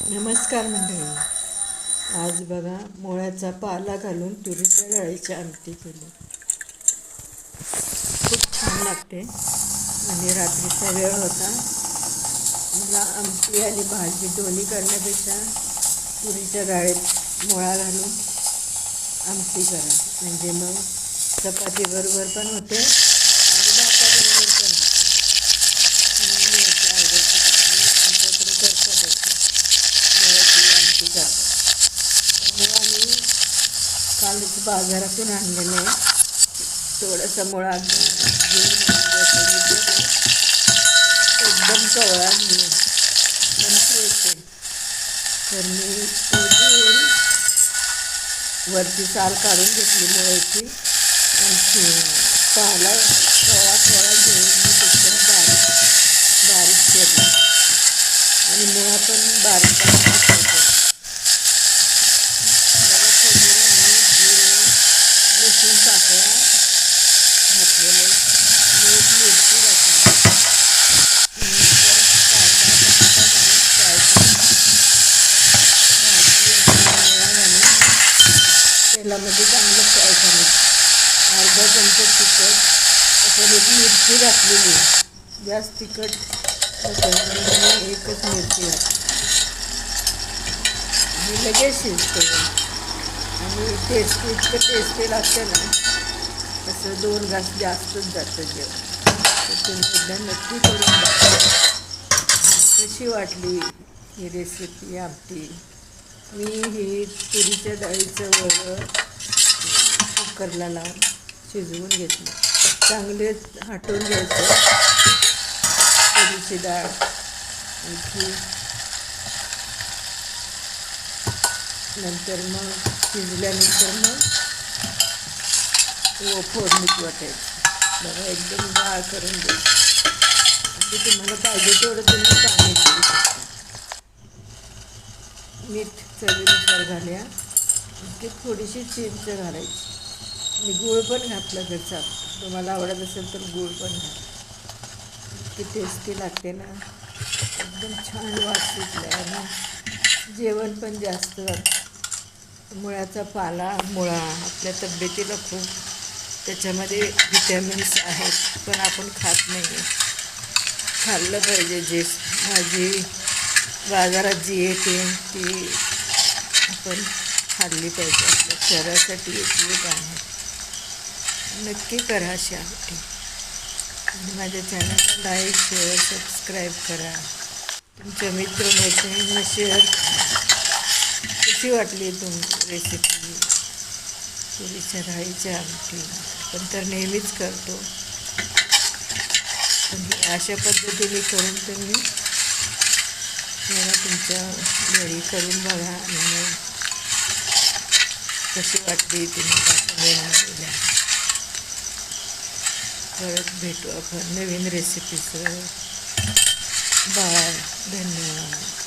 नमस्कार मंडळी. आज बघा मोळ्याचा पाला घालून तुरीच्या डाळीची आमटी केली. खूप छान लागते. आणि रात्रीचा वेळ होता. मला आमटी आणि भाजी दोन्ही करण्यापेक्षा तुरीच्या डाळीत मोळा घालून आमटी करा. म्हणजे मग चपातीबरोबर पण होते आणि भाताबरोबर पण होते म्हणून मी असं आवडतं आमच्याकडे करतात असं मुळ्याची आमटी करतात त्यामुळं आम्ही कालच बाजारातून आणलेलं आहे. थोडासा मुळा घेऊन एकदम कवळा पण तर मी तो घेऊन वरची साल काढून घेतली मुळ्याची आणि पाला कवळा थोडा घेऊन मी तिथं बारीक बारीक केलं. आणि मुळा पण बारीक बारीक ठेवतो बघा फोडणीला मी जिरे लसूण टाकला घातलेले मीठ मिरची घातली नंतर कांदा टमाटा घालून फ्राय भाजी आणि मुळा घालून तेलामध्ये चांगलं फ्राय करायचं अर्धा चमचा तिखट असं एक मिरची घातलेली जास्त तिखट म्हणून एकच मिरची घातली. आणि लगेच शिजते. आणि टेस्टी इतकं टेस्टी लागतं ना तसं दोन घास जास्तच जातं जेवण. तर तुम्ही नक्की करून कशी वाटली ही रेसिपी आमची? मी हे तुरीच्या डाळीचं वगैरे कुकरला लावून शिजवून घेतलं. चांगले हाटून घ्यायचं. तुरीची डाळ आणखी. नंतर मग शिजल्यानंतर मग व फोडणीत वाटायचं. बघा एकदम डाळ करून द्यायची तुम्हाला पाहिजे तेवढं तुम्ही पाणी घालू शकता. मीठ चवीनुसार घालूया. की थोडीशी चिंच घालायची. आणि गूळ पण घातलं तर चालतं तुम्हाला आवडत असेल तर गूळ पण घाला. इतकी टेस्टी लागते ना. एकदम छान वास सुटला आणि जेवण पण जास्त मुळ्याचा पाला मुळा आपल्या तब्येतीला खूप त्याच्यामध्ये व्हिटॅमिन्स आहेत पण आपण खात नाही खाल्लं पाहिजे जे भाजी बाजारात जी येते ती आपण खाल्ली पाहिजे. आपल्या शरीरासाठी उपयोग आहे. नक्की करा अशी आणि माझ्या चॅनलला लाईक शेअर सबस्क्राईब करा. तुमच्या मित्रमैत्रिणींना शेअर करा. कशी वाटली तुम रेसिपी तुरीच्या डाळीच्या आमटी पण तर नेहमीच करतो. पण अशा पद्धतीने करून तुम्ही मला तुमच्या घरी करून बघा. आणि कशी वाटली तुम्ही कमेंटमध्ये परत भेटू आपण नवीन रेसिपीचं बाय. धन्यवाद.